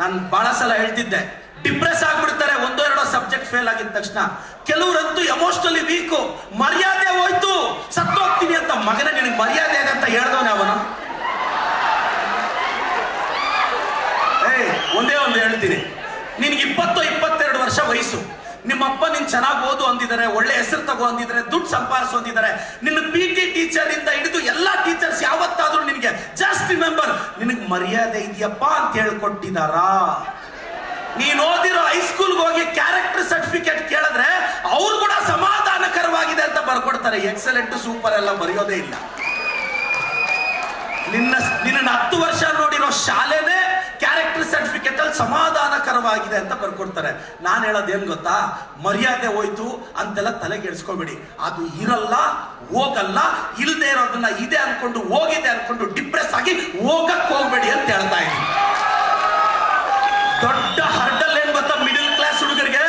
ನಾನು ಬಹಳ ಸಲ ಹೇಳ್ತಿದ್ದೆ ಡಿಪ್ರೆಸ್ ಆಗ್ಬಿಡ್ತಾರೆ ಒಂದೋ ಎರಡೋ ಸಬ್ಜೆಕ್ಟ್ ಫೇಲ್ ಆಗಿದ ತಕ್ಷಣ. ಕೆಲವರಂತೂ ಎಮೋಷನಲಿ ವೀಕು ಮರ್ಯಾದೆ ಹೋಯ್ತು, ಸತ್ತೋಗ್ತೀನಿ ಅಂತ ಮಗನ ನಿನಗೆ ಮರ್ಯಾದೆ ಇದೆ ಅಂತ ಹೇಳ್ದವನೇ ಅವನು? ಏಯ್, ಒಂದೇ ಒಂದು ಹೇಳ್ತೀನಿ. ನಿನಗೆ ಇಪ್ಪತ್ತು, ಇಪ್ಪತ್ತೆರಡು ವರ್ಷ ವಯಸ್ಸು. ನಿಮ್ಮಪ್ಪ ನಿನ್ ಚೆನ್ನಾಗಿ ಓದು ಅಂದಿದ್ದಾರೆ, ಒಳ್ಳೆ ಹೆಸರು ತಗೋ ಅಂದಿದ್ರೆ ದುಡ್ಡು ಸಂಪಾದಿಸು ಅಂದಿದ್ದಾರೆ. ನಿನ್ನ ಪಿ ಟಿ ಟೀಚರ್ ಇಂದ ಹಿಡಿದು ಎಲ್ಲಾ ಟೀಚರ್ಸ್ ಯಾವತ್ತಾದ್ರೂ ನಿನಗೆ ಜಸ್ಟ್ ರಿಮೆಂಬರ್ ನಿನಗೆ ಮರ್ಯಾದೆ ಇದೆಯಪ್ಪ ಅಂತ ಹೇಳ್ಕೊಟ್ಟಿದಾರಾ. ನೀನ್ ಓದಿರೋ ಹೈಸ್ಕೂಲ್ಗೆ ಹೋಗಿ ಕ್ಯಾರೆಕ್ಟರ್ ಸರ್ಟಿಫಿಕೇಟ್ ಕೇಳಿದ್ರೆ ಅವ್ರು ಕೂಡ ಸಮಾಧಾನಕರವಾಗಿದೆ ಅಂತ ಬರ್ಕೊಡ್ತಾರೆ. ಎಕ್ಸಲೆಂಟ್ ಸೂಪರ್ ಎಲ್ಲ ಬರೆಯೋದೇ ಇಲ್ಲ. ನಿನ್ನ ನಿನ್ನ ಹತ್ತು ವರ್ಷ ನೋಡಿರೋ ಶಾಲೆನೇ ಕ್ಯಾರೆಕ್ಟರ್ ಸರ್ಟಿಫಿಕೇಟ್ ಅಲ್ಲಿ ಸಮಾಧಾನಕರವಾಗಿದೆ ಅಂತ ಬರ್ಕೊಡ್ತಾರೆ. ನಾನು ಹೇಳೋದು ಏನ್ ಗೊತ್ತಾ? ಮರ್ಯಾದೆ ಹೋಯ್ತು ಅಂತೆಲ್ಲ ತಲೆ ಕೆಡಿಸ್ಕೊಬೇಡಿ ಅದು ಇರಲ್ಲ, ಹೋಗಲ್ಲ ಇಲ್ಲದೆ ಇರೋದನ್ನ ಇದೆ ಅನ್ಕೊಂಡು, ಹೋಗಿದೆ ಅನ್ಕೊಂಡು ಡಿಪ್ರೆಸ್ ಆಗಿ ಹೋಗಕ್ ಹೋಗ್ಬೇಡಿ ಅಂತ ಹೇಳ್ತಾ ಇದ್ದೀನಿ. ದೊಡ್ಡ ಹರ್ಡಲ್ ಏನ್ ಗೊತ್ತಾ ಮಿಡಿಲ್ ಕ್ಲಾಸ್ ಹುಡುಗರಿಗೆ?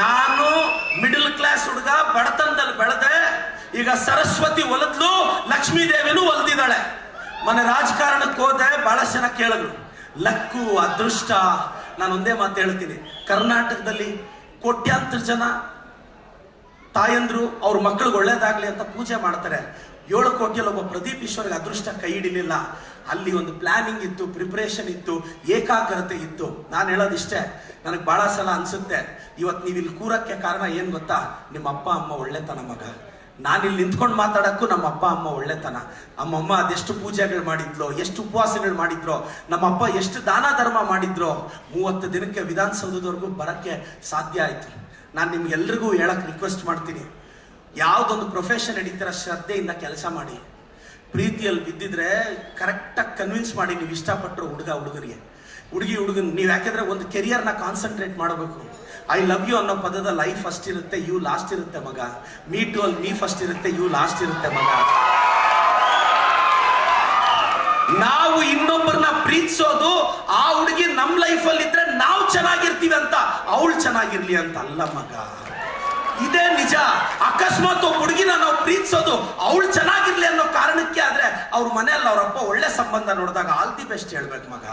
ನಾನು ಮಿಡಿಲ್ ಕ್ಲಾಸ್ ಹುಡುಗ ಬಡತನದಲ್ಲಿ ಬೆಳೆದೆ. ಈಗ ಸರಸ್ವತಿ ಒಲದ್ಲು ಲಕ್ಷ್ಮೀ ದೇವಿನೂ ಮನೆ ರಾಜಕಾರಣಕ್ಕೆ ಹೋದೆ, ಬಹಳಷ್ಟು ಜನ ಕೇಳಿದ್ರು. ಲಕ್ಕು, ಅದೃಷ್ಟ ನಾನು ಒಂದೇ ಮಾತು ಹೇಳ್ತೀನಿ. ಕರ್ನಾಟಕದಲ್ಲಿ ಕೋಟ್ಯಾಂತರ ಜನ ತಾಯಂದ್ರು ಅವ್ರ ಮಕ್ಕಳಿಗೆ ಒಳ್ಳೇದಾಗ್ಲಿ ಅಂತ ಪೂಜೆ ಮಾಡ್ತಾರೆ. ಏಳು ಕೋಟಿಯಲ್ಲಿ ಒಬ್ಬ ಪ್ರದೀಪ್ ಈಶ್ವರ್ಗೆ ಅದೃಷ್ಟ ಕೈ ಹಿಡಿಲಿಲ್ಲ. ಅಲ್ಲಿ ಒಂದು ಪ್ಲಾನಿಂಗ್ ಇತ್ತು ಪ್ರಿಪ್ರೇಷನ್ ಇತ್ತು, ಏಕಾಗ್ರತೆ ಇತ್ತು. ನಾನು ಹೇಳೋದಿಷ್ಟೇ, ನನಗೆ ಭಾಳ ಸಲ ಅನಿಸುತ್ತೆ ಇವತ್ತು ನೀವು ಇಲ್ಲಿ ಕೂರಕ್ಕೆ ಕಾರಣ ಏನು ಗೊತ್ತಾ? ನಿಮ್ಮ ಅಪ್ಪ, ಅಮ್ಮ ಒಳ್ಳೆತನ ಮಗ. ನಾನು ಇಲ್ಲಿ ನಿಂತ್ಕೊಂಡು ಮಾತಾಡೋಕ್ಕೂ ನಮ್ಮ ಅಪ್ಪ, ಅಮ್ಮ ಒಳ್ಳೆತನ. ನಮ್ಮಮ್ಮ ಅದೆಷ್ಟು ಪೂಜೆಗಳು ಮಾಡಿದ್ರು ಎಷ್ಟು ಉಪವಾಸಗಳು ಮಾಡಿದ್ರೋ ನಮ್ಮಪ್ಪ ಎಷ್ಟು ದಾನ ಧರ್ಮ ಮಾಡಿದ್ರು ಮೂವತ್ತು ದಿನಕ್ಕೆ ವಿಧಾನಸೌಧದವರೆಗೂ ಬರೋಕ್ಕೆ ಸಾಧ್ಯ ಆಯಿತು. ನಾನು ನಿಮ್ಗೆಲ್ರಿಗೂ ಹೇಳಕ್ಕೆ ರಿಕ್ವೆಸ್ಟ್ ಮಾಡ್ತೀನಿ. ಯಾವುದೊಂದು ಪ್ರೊಫೆಷನ್ ಹಿಡಿತೀರ ಶ್ರದ್ಧೆಯಿಂದ ಕೆಲಸ ಮಾಡಿ. ಪ್ರೀತಿಯಲ್ಲಿ ಬಿದ್ದಿದ್ರೆ ಕರೆಕ್ಟಾಗಿ ಕನ್ವಿನ್ಸ್ ಮಾಡಿ ನೀವು ಇಷ್ಟಪಟ್ಟರು ಹುಡುಗ ಹುಡುಗರಿಗೆ ಹುಡುಗಿ, ಹುಡುಗನ್, ನೀವು ಯಾಕೆಂದ್ರೆ ಒಂದು ಕೆರಿಯರ್ನ ಕಾನ್ಸಂಟ್ರೇಟ್ ಮಾಡಬೇಕು. ಐ ಲವ್ ಯು ಅನ್ನೋ ಪದದ ಲೈಫ್ ಫಸ್ಟ್ ಇರುತ್ತೆ ಯು ಲಾಸ್ಟ್ ಇರುತ್ತೆ ಮಗ. ಮೀ ಟು ಅಲ್ಲಿ ಮೀ ಫಸ್ಟ್ ಇರುತ್ತೆ ಯು ಲಾಸ್ಟ್ ಇರುತ್ತೆ ಮಗ. ನಾವು ಇನ್ನೊಬ್ಬರನ್ನ ಪ್ರೀತಿಸೋದು, ಆ ಹುಡುಗಿ ನಮ್ಮ ಲೈಫಲ್ಲಿ ಇದ್ರೆ ನಾವು ಚೆನ್ನಾಗಿರ್ತೀವಿ ಅಂತ. ಅವಳು ಚೆನ್ನಾಗಿರ್ಲಿ ಅಂತ ಅಲ್ಲ ಮಗ. ಇದೇ ನಿಜ. ಅಕಸ್ಮಾತ್ ಒಬ್ಬ ಹುಡುಗಿನ ನಾವು ಪ್ರೀತಿಸೋದು, ಅವಳು ಚೆನ್ನಾಗಿರ್ಲಿ ಅನ್ನೋ ಕಾರಣಕ್ಕೆ ಆದ್ರೆ ಅವ್ರ ಮನೆಯಲ್ಲಿ ಅವರಪ್ಪ ಒಳ್ಳೆ ಸಂಬಂಧ ನೋಡಿದಾಗ ಆಲ್ ದಿ ಬೆಸ್ಟ್ ಹೇಳ್ಬೇಕು ಮಗ.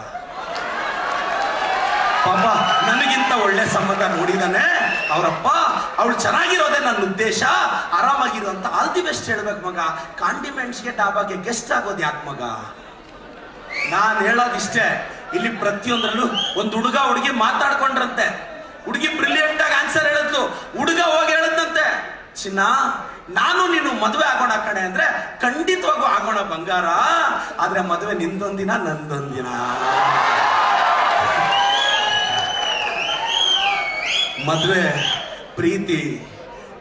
ಪಾಪ, ನನಗಿಂತ ಒಳ್ಳೆ ಸಂಬಂಧ ನೋಡಿದಾನೆ ಅವರಪ್ಪ, ಅವಳು ಚೆನ್ನಾಗಿರೋದೇ ನನ್ನ ಉದ್ದೇಶ. ಆರಾಮಾಗಿರುವಂತ ಆಲ್ ದಿ ಬೆಸ್ಟ್ ಹೇಳ್ಬೇಕು ಮಗ. ಕಾಂಡಿಮೆಂಟ್ಸ್ಗೆ ಡಾಬಾಗೆ ಗೆಸ್ಟ್ ಆಗೋದು ಯಾಕೆ ಮಗ? ನಾನು ಹೇಳೋದಿಷ್ಟೇ, ಇಲ್ಲಿ ಪ್ರತಿಯೊಂದರಲ್ಲೂ ಒಂದು ಹುಡುಗ ಹುಡುಗಿ ಮಾತಾಡ್ಕೊಂಡ್ರಂತೆ. ಹುಡುಗಿ ಬ್ರಿಲಿಯಂಟ್ ಆಗಿ ಆನ್ಸರ್ ಹೇಳಿದ್ಲು. ಹುಡುಗ ಹೋಗಿ ಹೇಳದಂತೆ ಚಿನ್ನ, ನಾನು ನೀನು ಮದುವೆ ಆಗೋಣ ಕಣೆ ಅಂದ್ರೆ ಖಂಡಿತವಾಗೂ ಆಗೋಣ ಬಂಗಾರ. ಆದ್ರೆ ಮದುವೆ ನಿಂದೊಂದಿನ ನಂದೊಂದಿನ. ಮದುವೆ, ಪ್ರೀತಿ,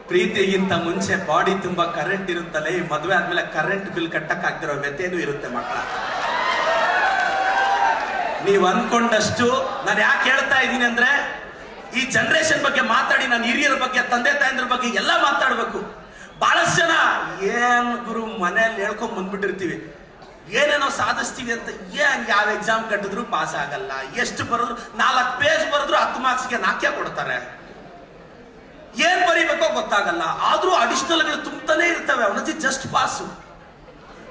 ಪ್ರೀತಿಗಿಂತ ಮುಂಚೆ ಬಾಡಿ ತುಂಬಾ ಕರೆಂಟ್ ಇರುತ್ತಲ್ಲ ಈ ಮದುವೆ ಆದ್ಮೇಲೆ ಕರೆಂಟ್ ಬಿಲ್ ಕಟ್ಟಕ್ ಆಗ್ತಿರೋ ವ್ಯಥೆನೂ ಇರುತ್ತೆ ಮಕ್ಕಳ. ನೀವು ಅನ್ಕೊಂಡಷ್ಟು ನಾನು ಯಾಕೆ ಹೇಳ್ತಾ ಇದ್ದೀನಿ ಅಂದ್ರೆ, ಈ ಜನರೇಷನ್ ಬಗ್ಗೆ ಮಾತಾಡಿ, ನಾನು ಹಿರಿಯರ ಬಗ್ಗೆ, ತಂದೆ ತಾಯಂದ್ರ ಬಗ್ಗೆ ಎಲ್ಲ ಮಾತಾಡ್ಬೇಕು. ಬಹಳಷ್ಟು ಜನ, ಏನ್ ಗುರು ಮನೆಯಲ್ಲಿ ಹೇಳ್ಕೊಂಡ್ ಬಂದ್ಬಿಟ್ಟಿರ್ತೀವಿ. ಏನೇನೋ ಸಾಧಿಸ್ತೀವಿ ಅಂತ ಏನ್ ಯಾವ ಎಕ್ಸಾಮ್ ಕಟ್ಟಿದ್ರು ಪಾಸ್ ಆಗಲ್ಲ. ಎಷ್ಟು ಬರೆದ್ರು, ನಾಲ್ಕು ಪೇಜ್ ಬರೆದ್ರು ಹತ್ತು ಮಾರ್ಕ್ಸ್ಗೆ ನಾಲ್ಕೇ ಕೊಡ್ತಾರೆ. ಏನ್ ಬರೀಬೇಕೋ ಗೊತ್ತಾಗಲ್ಲ. ಆದ್ರೂ ಅಡಿಷನಲ್ಗಳು ತುಂಬತಾನೆ ಇರ್ತವೆ. ಅವನತಿ ಜಸ್ಟ್ ಪಾಸು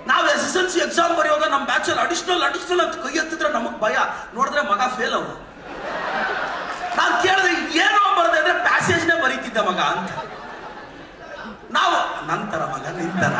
ನಾವು S S L C exam ಬರೆಯುವಾಗ ನಮ್ಮ ಬ್ಯಾಚಲ್ಲಿ ಅಡಿಷನಲ್ ಅಡಿಷನಲ್ ಅಂತ ಕೈ ಎತ್ತಿದ್ರೆ ನಮಗ್ ಭಯ. ನೋಡಿದ್ರೆ ಮಗ ಫೇಲ್ ಅವನು. ನಾನು ಕೇಳಿದ್ರೆ ಏನೋ ಬರದೆ ಅಂದ್ರೆ ಪ್ಯಾಸೇಜ್ನೇ ಬರೀತಿದ್ದ ಮಗ ಅಂತ. ನಾವು, ನಂತರ ಮಗ, ನಿಂತರ.